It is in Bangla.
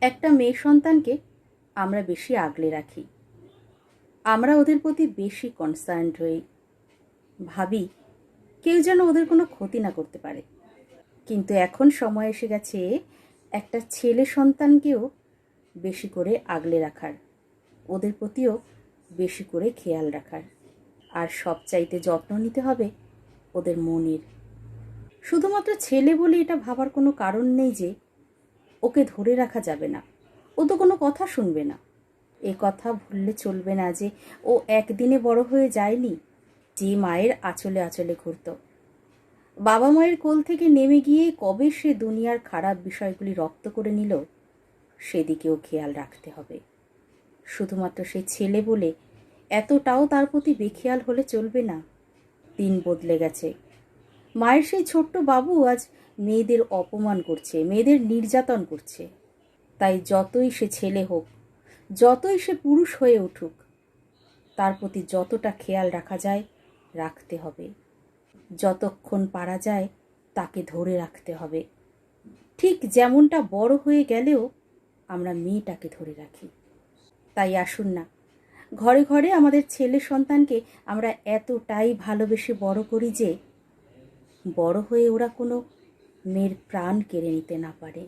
একটা মেয়ে সন্তানকে আমরা বেশি আগলে রাখি। আমরা ওদের প্রতি বেশি কনসার্নড হই। ভাবি, কেউ যেন ওদের কোনো ক্ষতি না করতে পারে। কিন্তু এখন সময় এসে গেছে একটা ছেলে সন্তানকেও বেশি করে আগলে রাখার, ওদের প্রতিও বেশি করে খেয়াল রাখার। আর সবচাইতে যত্ন নিতে হবে ওদের মনের। শুধুমাত্র ছেলে বলে এটা ভাবার কোনো কারণ নেই যে ওকে ধরে রাখা যাবে না। ও তো কোনো কথা শুনবে না। এ কথা ভুললে চলবে না যে ও একদিনে বড় হয়ে যায়নি। যে মায়ের আঁচলে আঁচলে ঘুরত। বাবা মায়ের কোল থেকে নেমে গিয়ে কবে সে দুনিয়ার খারাপ বিষয়গুলি রপ্ত করে নিল, সেদিকেও খেয়াল রাখতে হবে। শুধুমাত্র সে ছেলে বলে এতটাও তার প্রতি বেখেয়াল হলে চলবে না। দিন বদলে গেছে। মায়ের সেই ছোট্ট বাবু আজ মেয়েদের অপমান করছে, মেয়েদের নির্যাতন করছে। তাই যতই সে ছেলে হোক, যতই সে পুরুষ হয়ে উঠুক, তার প্রতি যতটা খেয়াল রাখা যায়, রাখতে হবে। যতক্ষণ পারা যায়, তাকে ধরে রাখতে হবে। ঠিক যেমনটা বড় হয়ে গেলেও আমরা মেয়েটাকে ধরে রাখি। তাই আসুন না, ঘরে ঘরে আমাদের ছেলে সন্তানকে আমরা এতটাই ভালোবেসে বড় করি যে বড় হয়ে ওরা কোনো মেয়ের প্রাণ কেড়ে নিতে না পারে।